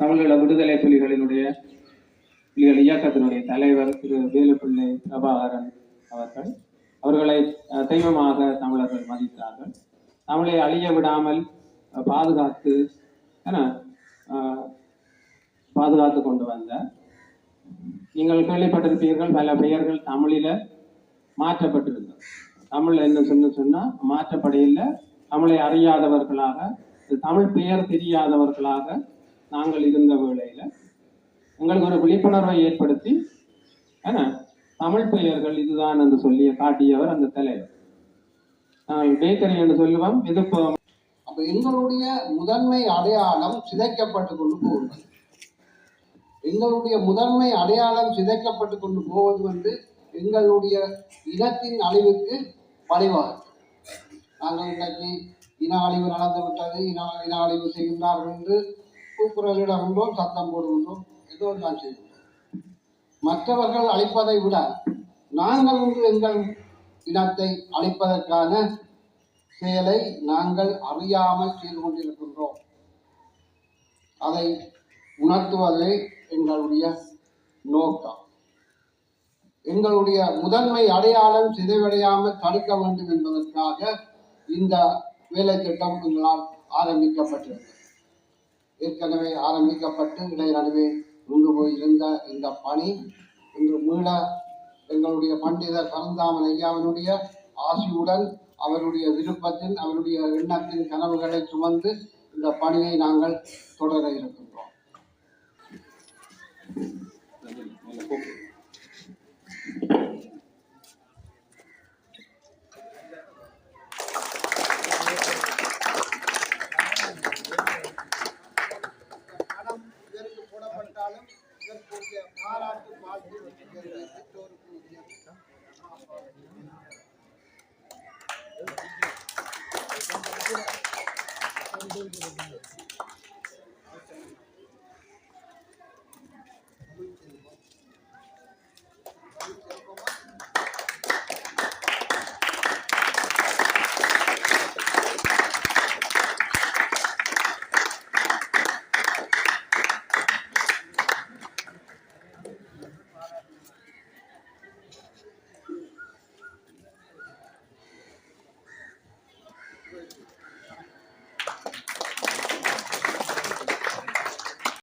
தமிழீழ விடுதலை புலிகளினுடைய புலிகள் இயக்கத்தினுடைய தலைவர் திரு வேலுப்பிள்ளை பிரபாகரன் அவர்கள் அவர்களை தெய்வமாக தமிழர்கள் மதித்தார்கள். தமிழை அழிய விடாமல் பாதுகாத்து பாதுகாத்து கொண்டு வந்த நீங்கள் கேள்விப்பட்டிருப்பீர்கள் பல பெயர்கள் தமிழில மாற்றப்பட்டிருந்தது. தமிழ் என்ன சொன்ன சொன்னா மாற்றப்படையில் தமிழை அறியாதவர்களாக தமிழ் பெயர் தெரியாதவர்களாக நாங்கள் இருந்த வேளையில எங்களுக்கு ஒரு விழிப்புணர்வை ஏற்படுத்தி தமிழ் பெயர்கள் இதுதான் என்று சொல்லிய காட்டியவர் அந்த தலைவர். நாங்கள் பேக்கரி என்று சொல்லுவோம் எதிர்ப்போம். அப்ப எங்களுடைய முதன்மை அடையாளம் சிதைக்கப்பட்டு கொண்டு போகிறது எங்களுடைய முதன்மை அடையாளம் சிதைக்கப்பட்டு கொண்டு போவது வந்து எங்களுடைய இனத்தின் அழிவுக்கு வழிவகுக்கும். நாங்கள் இன்றைக்கு இன அழிவு நடந்து விட்டது இன இன அழிவு செய்கின்றார்கள் என்று கூக்குரலிடுகின்றோம் சத்தம் போடுகின்றோம் ஏதோ நான் செய்கின்றோம் மற்றவர்கள் அழைப்பதை விட நாங்கள் ஒன்று எங்கள் இனத்தை அழிப்பதற்கான செயலை நாங்கள் அறியாமல் செய்து கொண்டிருக்கின்றோம். அதை உணர்த்துவதே எங்களுடைய நோக்கம். எங்களுடைய முதன்மை அடையாளம் சிதைவடையாமல் தடுக்க வேண்டும் என்பதற்காக இந்த வேலை திட்டம் எங்களால் ஆரம்பிக்கப்பட்டிருக்கிறது. ஏற்கனவே ஆரம்பிக்கப்பட்டு இடைநடுவே நின்று போயிருந்த இந்த பணி இன்று மீள எங்களுடைய பண்டிதர் பரந்தாமன் ஐயாவினுடைய ஆசியுடன் அவருடைய விருப்பத்தின் அவருடைய எண்ணத்தின் கனவுகளை சுமந்து இந்த பணியை நாங்கள் தொடர இருக்கின்றோம்.